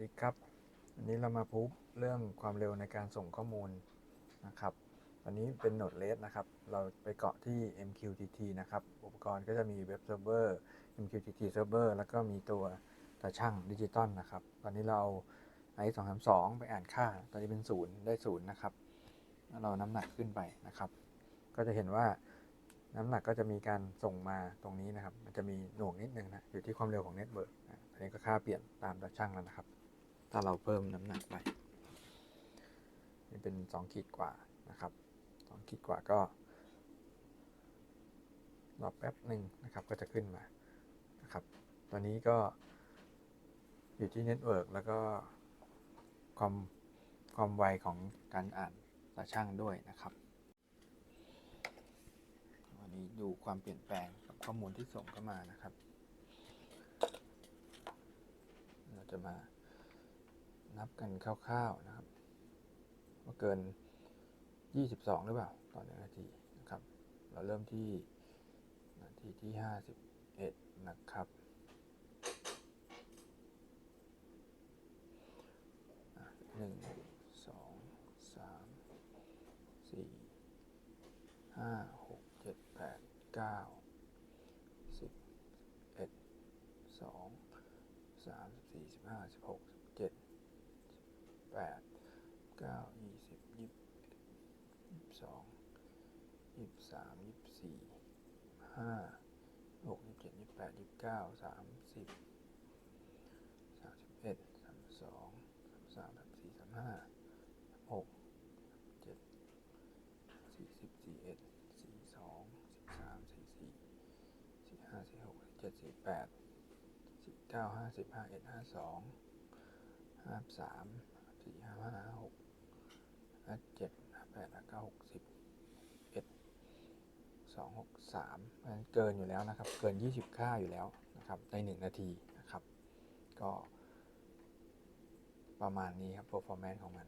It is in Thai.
ดีครับวันนี้เรามาพูดเรื่องความเร็วในการส่งข้อมูลนะครับวันนี้เป็น Node.RED นะครับ เราไปเกาะที่ MQTT นะครับ อุปกรณ์ก็จะมีเว็บเซิร์ฟเวอร์ MQTT Server แล้วก็มีตัวตาช่างดิจิตอลนะครับ ตอนนี้เรา i 2 3 2ไปอ่านค่า ตอนนี้เป็นศูนย์ได้ศูนย์นะครับแล้วเราน้ำหนักขึ้นไปนะครับ ก็จะเห็นว่าน้ำหนักก็จะมีการส่งมาตรงนี้นะครับ มันจะมีหน่วงนิดนึงนะ อยู่ที่ความเร็วของเน็ตเวิร์กอันนี้ก็ค่าเปลี่ยนตามตาช่างแล้วนะครับ ถ้าเราเพิ่มน้ำหนักไปนี่เป็น 2 ขีดกว่านะครับ2ขีดกว่าก็รอแป๊บหนึ่งนะครับก็จะขึ้นมานะครับ ตอนนี้ก็อยู่ที่เน็ตเวิร์กแล้วก็ความความไวของการอ่านตาช่างด้วยนะครับวันนี้ดูความเปลี่ยนแปลงกับข้อมูลที่ส่งเข้ามานะครับ เราจะมา นับกันคร่าวๆนะครับว่าเกิน 22 หรือเปล่าต่อหนึ่งนาทีนะครับ เราเริ่มที่นาทีที่ 51 นะครับหนึ่งสองสามสี่ห้าหกเจ็ดแปดเก้าสิบเอ็ดสองสามสี่สิบห้าสิบหก แปดเก้ายี่สิบยี่สิบสองยี่สิบสามยี่สิบสี่ห้าหกยี่สิบเจ็ดยี่สิบแปดยี่สิบเก้าสามสิบสามสิบเอ็ดสามสองสามสามสามสี่สามห้าหกเจ็ดสี่สิบสี่เอ็ดสี่สองสี่สามสี่สี่สี่ห้าสี่หกสี่เจ็ดสี่แปดสี่เก้าห้าสิบห้าเอ็ดห้าสองห้าสาม 263มันเกินอยู่แล้วนะครับ เกิน 20 ค่าอยู่แล้วนะครับ ใน 1 นาทีนะครับ ก็ประมาณนี้ครับ performance ของมัน